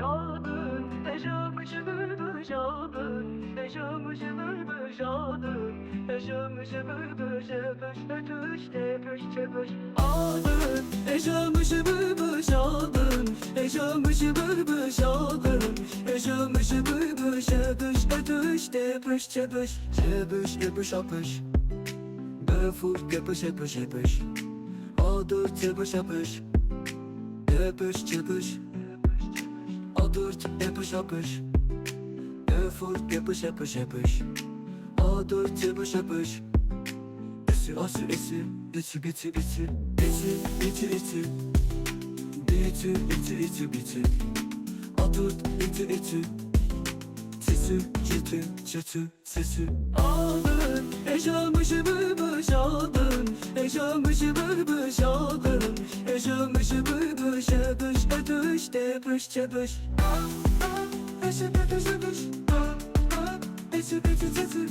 şadı Yaşamışı bülbül şadı Yaşamışı bülbül şadı Yaşamışı bülbül şepeş Ötüş tepeş tepeş Adın Yaşamışı bülbül şadın Yaşamışı bülbül şadın Yaşamışı bülbül şepeş Ötüş tepeş tepeş Şepeş tepeş apeş Befur kepeş epeş epeş Adır tepeş epeş Tepeş tepeş A4 yapış yapış Effort yapış yapış yapış. A4 yapış yapış. Esi asır esi. Eti biti iti Eti iti iti Biti iti iti biti. A4 iti iti Sesi ciddi çıtı sesi Aldın Yaşamışı bülbül aldın Yaşamışı bülbül aldın Yaşamışı bülbül şepüş ötüş tepüş çepüş Eşi pütüş öpüş Eti eti teti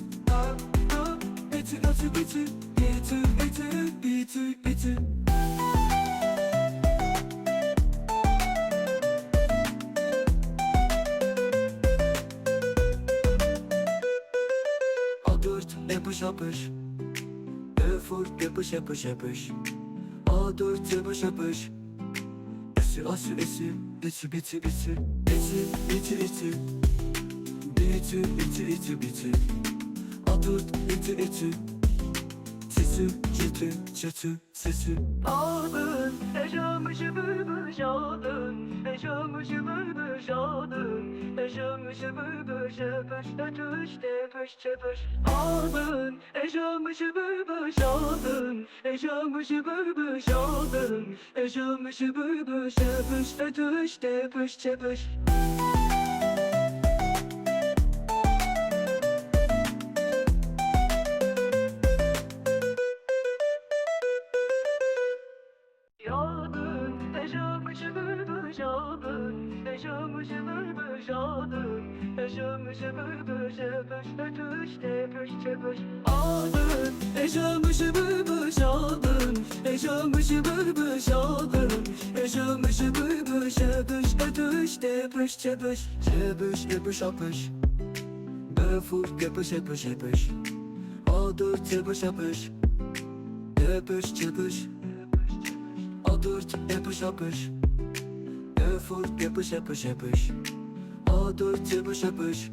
Eti eti biti Eti eti biti biti yapış yapış. Efur yapış yapış yapış. Adurt yapış yapış. Esi ası esi. Biti biti biti Eti iti iti Biti iti iti biti Adurt iti iti Sesi ciddi çıtı sesi. Aldın Yaşamışı bülbül yağdın Yaşamışı bülbül yağdın Yaşamışı bülbül şepüş ötüş tepüş çepüş Aldın Yaşamışı bülbül yağdın Yaşamışı bülbül yağdın Yaşamışı bülbül şepüş ötüş tepüş çepüş yağdın Yaşamışı bülbül şepüş ötüş tepüş çepüş Ağdın, yaşamışı bülbül yağdın Yaşamışı bülbül yağdın Yaşamışı bülbül şepüş ötüş tepüş Çepüş yapış yapış Befur yapış yapış yapış Ağdır yapış yapış Yapış yapış Adurt yapış yapış Efur yapış yapış yapış Adurt yapış yapış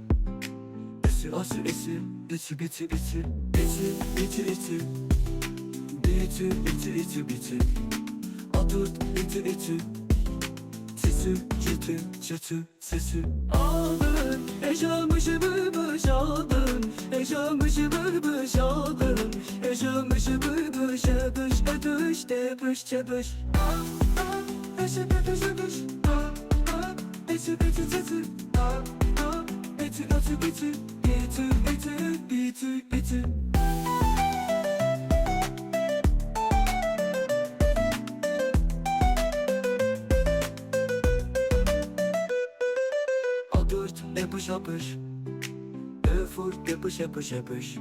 Esi ası esi. İçi biti biti İçi içi içi Biti iti iti biti Adurt iti iti Sesi ciddi çıtı sesi. Aldın. Yaşamışı bülbül aldın. Yaşamışı bülbül aldın. Yaşamışı bülbül şepüş ötüş tepüş çepüş Eşi pütüş öpüş Eti. Eti teti Eti. Eti biti Eti eti. Biti biti Adurt yapış. Yapış Efur yapış yapış yapış.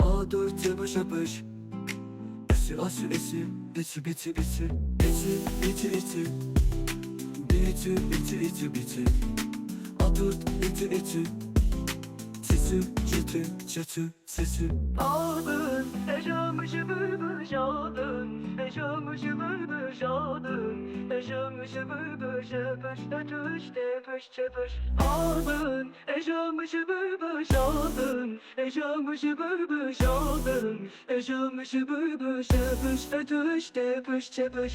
Adurt yapış yapış. Esi ası esi. Biti biti biti Eti iti iti iti iti biti Adurt iti iti Sesi ciddi çıtı sesi. Aldın Yaşamışı bülbül yağdın Yaşamışı bülbül yağdın Yaşamışı bülbül şepüş ötüş tepüş çepüş Aldın Yaşamışı bülbül yağdın Yaşamışı bülbül yağdın Yaşamışı bülbül şepüş ötüş tepüş çepüş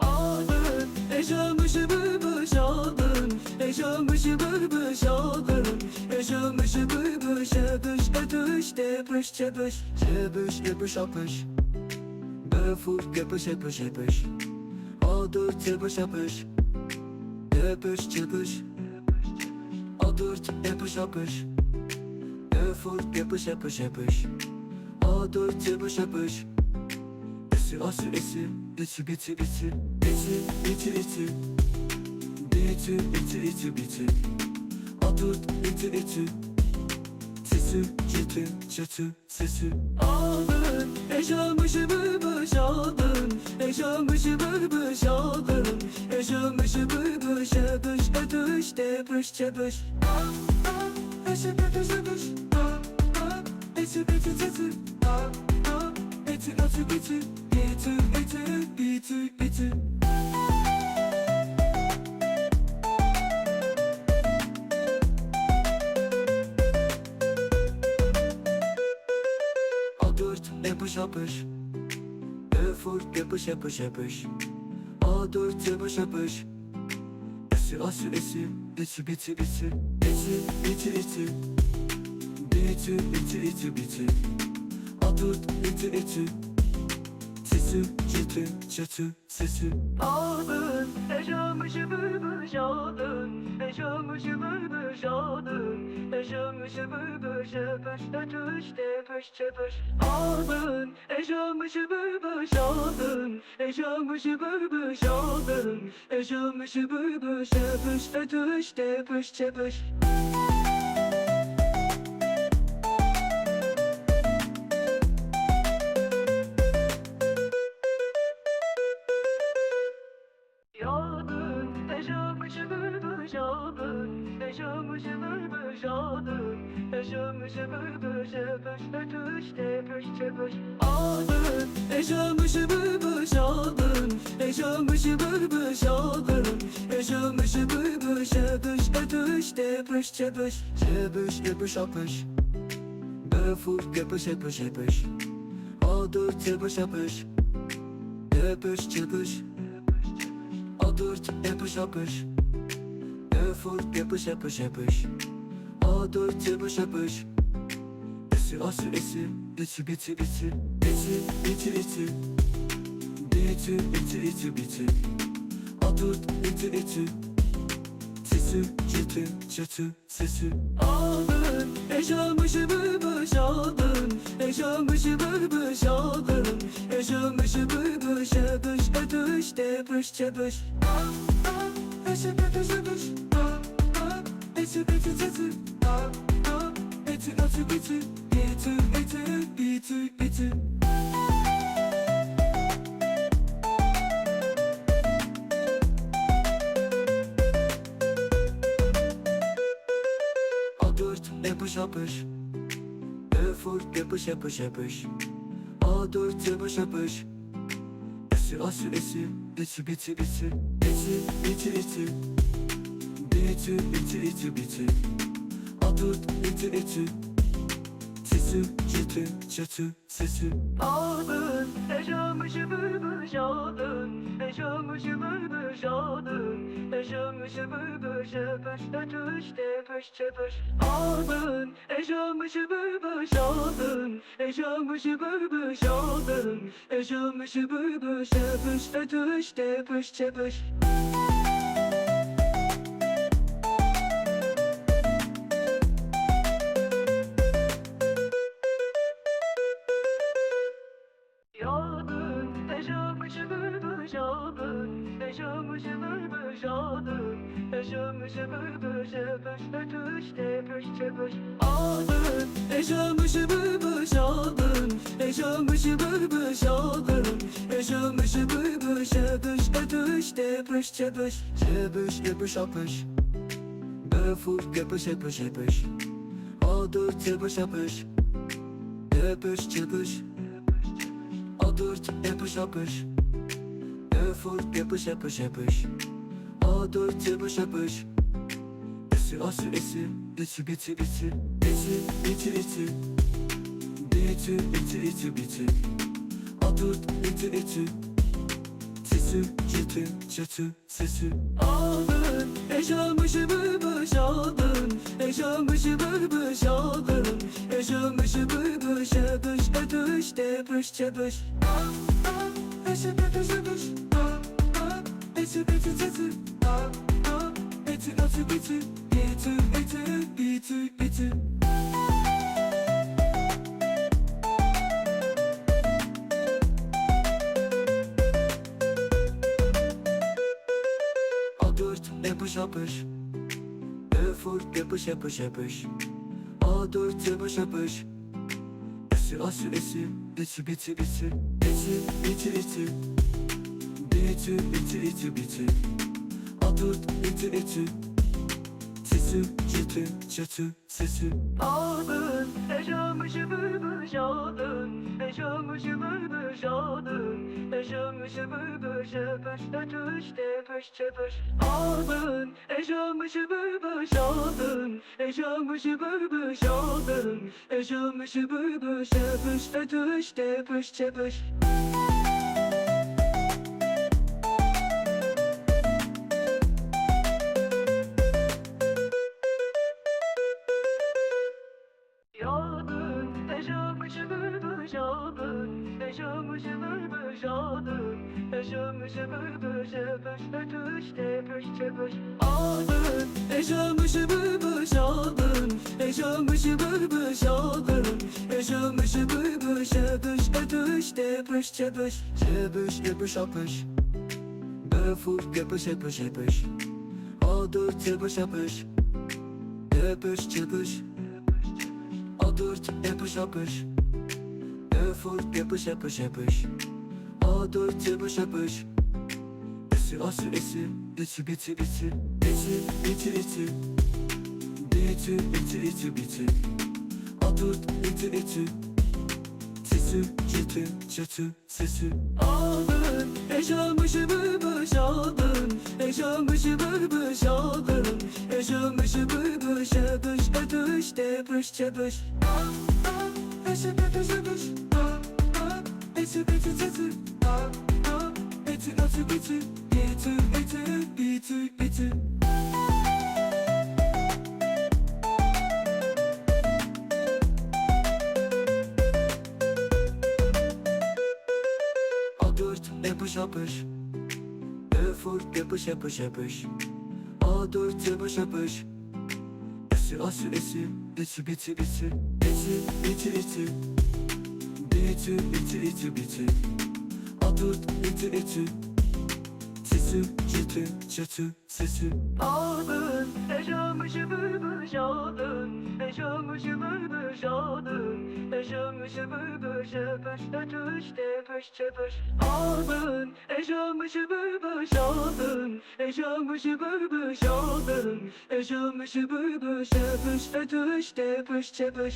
Aldın, eşamışı bıbış aldın. Eşamışı bıbış aldın. Eşamışı bıbış Ebüş ebüş debüş çebüş Çebüş ebüş apış Befur gebüş ebüş ebüş Adır çebüş ebüş Debüş çebüş Adır ebüş apış Befur gebüş ebüş ebüş A4 tıpış apış Esi ası esi. Bici bici bici Bici bici bici Bici bici bici bici A4 bici bici Sesi çeti çeti sesi. Aldın. Eşalmışı bıbış aldın Eşalmışı bıbış aldın Eşalmışı bıbış Edüş edüş depiş çepiş Eşi bici çepiş Eşi bici çepiş eti eti Eti eti eti Eti eti eti eti A4 yapış yapış E4 yapış yapış yapış A4 yapış yapış Esi ası esi Biti biti biti Eti iti iti Biti iti iti biti A4 iti iti. Sesi ciddi çatı sesi Aldın Yaşamışı bıbış aldın Yaşamışı bıbış aldın Yaşamışı bıbış öpüş öpüş tepüş tepüş Aldın Yaşamışı bıbış aldın Yaşamışı bıbış aldın Yaşamışı bıbış öpüş öpüş tepüş tepüş Yağdın, aldın Yaşamışı bıbış aldın Yaşamışı bıbış öpüş öpüş tepüş tepüş Aldın, yaşamışı bıbış aldın Yaşamışı bıbış aldın Yaşamışı bıbış öpüş öpüş tepüş tepüş Tepüş tepüş yapış Befur yapış yapış yapış Aldır tepüş yapış Yapış yapış A4 yapış yapış E4 yapış yapış yapış A4 yapış yapış. Esi ası esi. İçi biti biti İçi iti iti Biti iti iti biti A4 iti iti Sesi ciddi çatı sesi Aldın Yaşamışı bıbış aldın. Yaşamışı bıbış aldın. Yaşamışı bıbış öpüş öpüş tepüş tepüş Eşi öpüş öpüş Eti eti eti. Eti eti eti. Eti eti eti eti. A4 yapış yapış. E4 yapış yapış yapış. A4 yapış yapış. Esi ası esi. Biti biti biti Eti iti iti Biti iti iti biti A4 iti iti Sesi ciddi çatı sesi. Aldın Yaşamışı bıbış aldın Yaşamışı bıbış aldın Yaşamışı bıbış öpüş öpüş tepüş tepüş Aldın Yaşamışı bıbış aldın Yaşamışı bıbış aldın Yaşamışı bıbış öpüş öpüş tepüş tepüş Yaşamışı bıbış aldın Yaşamışı bıbış öpüş öpüş tepüş tepüş Tepüş tepüş yapış. Befur yapış yapış yapış. Aldır tepüş yapış. Yapış yapış. A4 yapış yapış. E4 yapış yapış yapış. A4 yapış yapış. Esi ası esi. İçi biti iti iti Biti iti iti biti A4 iti iti Sesi ciddi çatı sesi. Aldın Yaşamışı bıbış aldın Yaşamışı bıbış aldın Yaşamışı bıbış öpüş öpüş tepüş tepüş Eşi öpüş öpüş Eti eti eti Eti eti biti Eti eti eti eti yapış. Yapış Öfür yapış yapış. Yapış A4 yapış yapış. Esi ası esi. Bici bici bici Bici bici bici Bici bici bici bici A4 bici bici Sesi ciddi ciddi sesi Aldın, yaşamışı bülbül şadın Yaşamışı bülbül şadın Yaşamışı bülbül şepüş Ötüş tepüş çepüş Aldın, yaşamışı bülbül şadın. Yaşamışı bülbül şadın. Yaşamışı bülbül şepüş Ötüş tepüş çepüş Şadın Yaşamışı bülbül şepüş Ötüş tepüş çepüş Aldın, yaşamışı bülbül şadın Yaşamışı bülbül şadın Yaşamışı bülbül şepüş Ötüş tepüş çepüş Yapış yapış yapış Öfür yapış yapış yapış A4 yapış yapış Yapış yapış A4 yapış yapış Öfür yapış yapış yapış. A4 yapış yapış. Esi ası esi. Bici bici bici Bici bici bici Bici bici bici bici A4 bici bici Sesi ciddi ciddi sesi Aldın, yaşamışı bülbül şadın Yaşamışı bülbül şadın Yaşamışı bülbül şepüş Ötüş tepüş çepüş Ah ah Eşe Eşe bete sesi Ah ah Eti atı biti Eti eti biti biti A4 yapış yapış. Öfür yapış yapış yapış. A4 yapış yapış. Esi ası esi. Bici bici bici Bici bici bici Bici bici bici bici A4 bici bici Sesi ciddi ciddi sesi. Aldın, yaşamışı bülbül şadın. Yaşamışı bülbül şadın. Yaşamışı bülbül şepüş Ötüş tepüş çepüş Aldın, yaşamışı bülbül şadın. Yaşamışı bülbül şadın. Yaşamışı bülbül şepüş Ötüş tepüş çepüş